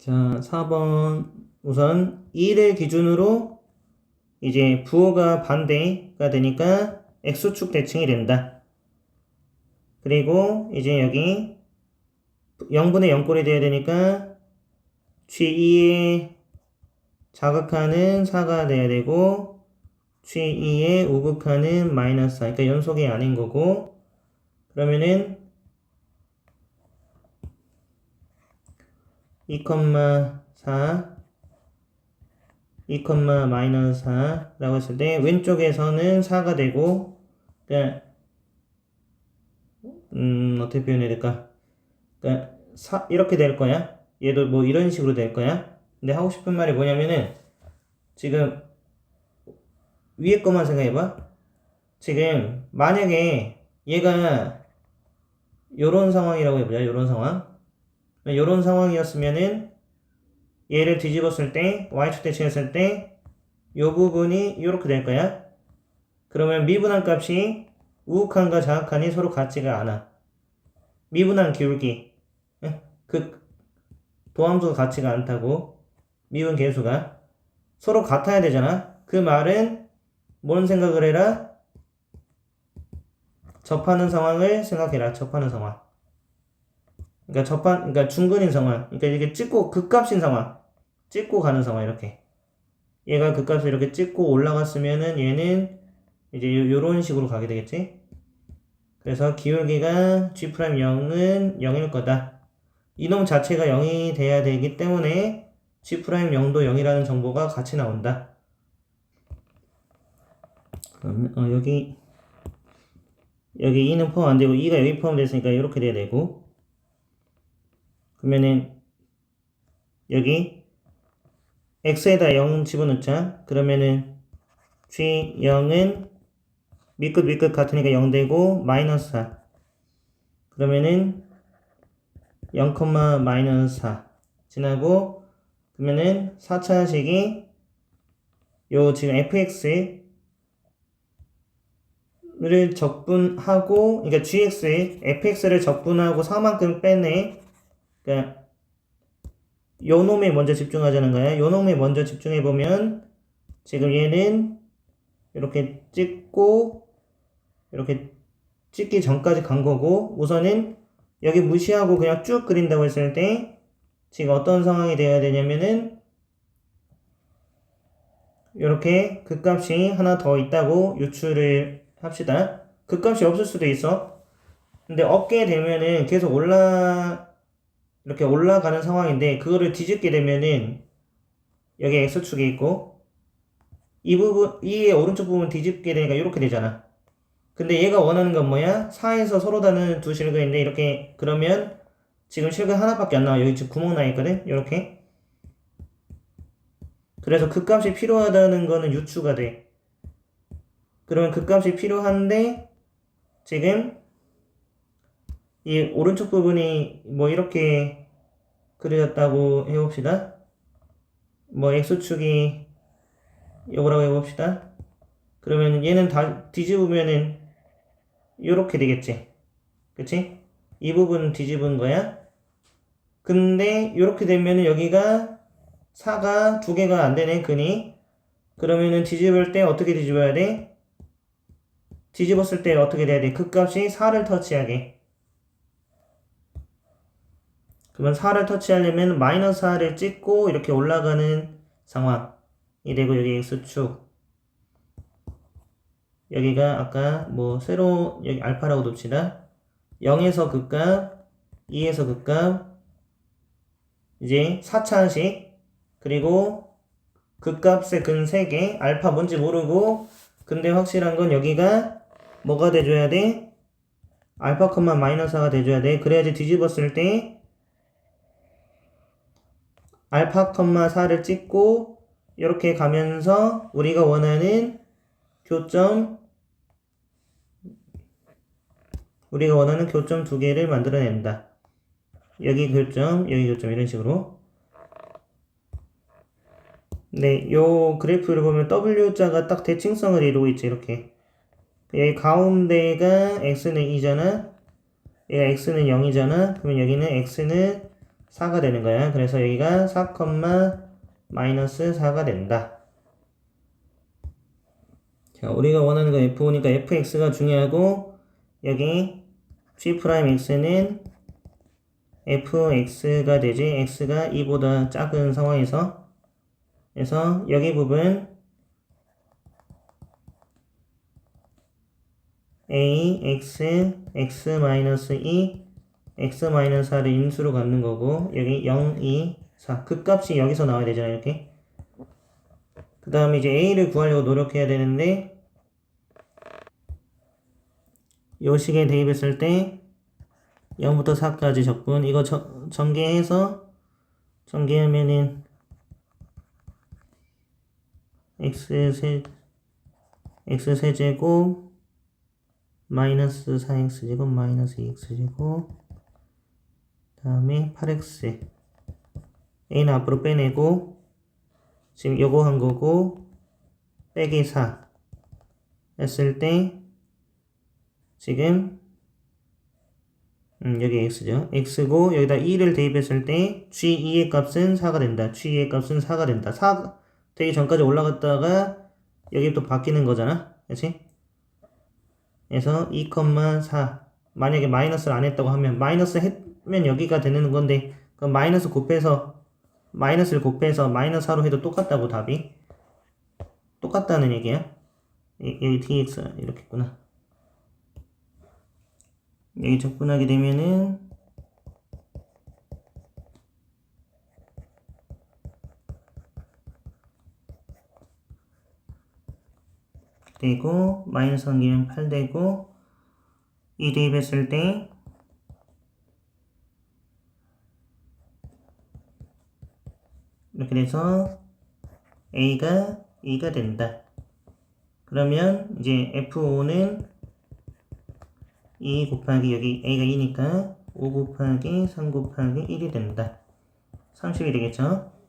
자, 4번. 우선 1을 기준으로 이제 부호가 반대가 되니까 x축 대칭이 된다. 그리고 이제 여기 0분의 0꼴이 돼야 되니까 G2에 자극하는 4가 돼야 되고 G2에 우극하는 마이너스 4. 그러니까 연속이 아닌 거고 그러면은 2,4 2, 마이너스 4라고 했을 때 왼쪽에서는 4가 되고 그러니까 음 어떻게 표현해야 될까? 그러니까 4, 이렇게 될 거야. 얘도 뭐 이런 식으로 될 거야. 근데 하고 싶은 말이 뭐냐면은 지금 위에 것만 생각해봐. 지금 만약에 얘가 요런 상황이라고 해보자. 요런 상황 요런 상황이었으면은 얘를 뒤집었을 때 y축 대칭했을 때 이 부분이 이렇게 될 거야. 그러면 미분한 값이 우극한과 자극한이 서로 같지가 않아. 미분한 기울기 예? 그 도함수가 같지가 않다고 미분 계수가 서로 같아야 되잖아. 그 말은 뭔 생각을 해라? 접하는 상황을 생각해라. 접하는 상황. 그러니까 접한 그러니까 중근인 상황. 그러니까 이게 찍고 극값인 상황. 찍고 가는 상황 이렇게. 얘가 그 값을 이렇게 찍고 올라갔으면은 얘는 이제 요, 요런 식으로 가게 되겠지? 그래서 기울기가 G'0은 0일 거다. 이놈 자체가 0이 돼야 되기 때문에 G'0도 0이라는 정보가 같이 나온다. 그러면 어, 여기 여기 2는 포함 안 되고 2가 여기 포함됐으니까 이렇게 돼야 되고 그러면은 여기 x에다 0 집어넣자. 그러면은 g0은 밑끝 밑끝 같으니까 0 되고 마이너스 4. 그러면은 0, 마이너스 4 지나고 그러면은 4차식이 요 지금 fx를 적분하고 그러니까 gx에 fx를 적분하고 4만큼 빼내. 그러니까 요 놈에 먼저 집중하자는 거야. 요 놈에 먼저 집중해 보면 지금 얘는 이렇게 찍고 이렇게 찍기 전까지 간 거고 우선은 여기 무시하고 그냥 쭉 그린다고 했을 때 지금 어떤 상황이 되어야 되냐면은 이렇게 극값이 하나 더 있다고 유추를 합시다. 극값이 없을 수도 있어. 근데 없게 되면은 계속 올라 이렇게 올라가는 상황인데 그거를 뒤집게 되면은 여기 x축이 있고 이 부분 이 오른쪽 부분 뒤집게 되니까 이렇게 되잖아. 근데 얘가 원하는 건 뭐야? 4에서 서로 다른 두 실근인데 이렇게 그러면 지금 실근 하나밖에 안 나와. 여기 지금 구멍 나 있거든. 이렇게. 그래서 극값이 필요하다는 거는 유추가 돼. 그러면 극값이 필요한데 지금 이 오른쪽 부분이 뭐 이렇게 그려졌다고 해봅시다. 뭐 x축이 요거라고 해봅시다. 그러면 얘는 다 뒤집으면은 요렇게 되겠지. 그치? 이 부분 뒤집은 거야. 근데 요렇게 되면은 여기가 4가 두 개가 안 되네, 근이. 그러면은 뒤집을 때 어떻게 뒤집어야 돼? 뒤집었을 때 어떻게 돼야 돼? 극값이 4를 터치하게. 그러면 4를 터치하려면 마이너스 4를 찍고 이렇게 올라가는 상황이 되고 여기 x축. 여기가 아까 뭐 세로 여기 알파라고 둡시다. 0에서 극값 2에서 극값 이제 4차식. 그리고 극값의 근 3개 알파 뭔지 모르고. 근데 확실한 건 여기가 뭐가 돼줘야 돼? 알파 컴마 마이너스 4가 돼줘야 돼. 그래야지 뒤집었을 때 알파, 4를 찍고 이렇게 가면서 우리가 원하는 교점 우리가 원하는 교점 두 개를 만들어낸다. 여기 교점, 여기 교점 이런 식으로 네, 요 그래프를 보면 W자가 딱 대칭성을 이루고 있죠. 이렇게 여기 가운데가 x는 2잖아 얘가 x는 0이잖아 그러면 여기는 x는 4가 되는 거야. 그래서 여기가 4, 마이너스 4가 된다. 자, 우리가 원하는 건 F5니까 fx가 중요하고 여기 g'x는 fx가 되지 x가 2보다 작은 상황에서 그래서 여기 부분 a x x 마이너스 2 x 마이너스 4를 인수로 갖는 거고 여기 0, 2, 4 극값이 여기서 나와야 되잖아 이렇게. 그 다음에 이제 a를 구하려고 노력해야 되는데 요 식에 대입했을 때 0부터 4까지 적분. 이거 저, 전개해서 전개하면은 x 세 x 세제곱 마이너스 4x제곱 마이너스 2x제곱 다음에 8x a는 앞으로 빼내고 지금 요거 한 거고 빼기 4 했을 때 지금 음, 여기 x죠. x고 여기다 2를 대입했을 때 g2의 값은 4가 된다. g2의 값은 4가 된다. 4 되기 전까지 올라갔다가 여기 또 바뀌는 거잖아. 그렇지? 그래서 2,4 만약에 마이너스를 안 했다고 하면 마이너스 했 으면 여기가 되는 건데 그럼 마이너스 곱해서 마이너스를 곱해서 마이너스 4로 해도 똑같다고 답이 똑같다는 얘기야. 이- 여기 dx 이렇게 있구나. 여기 접근하게 되면은 되고 마이너스 한 개면 8 되고 2 대입했을 때 돼서 a가 2가 된다. 그러면 이제 f5는 2 곱하기 여기 a가 2니까 5 곱하기 3 곱하기 1이 된다. 30이 되겠죠?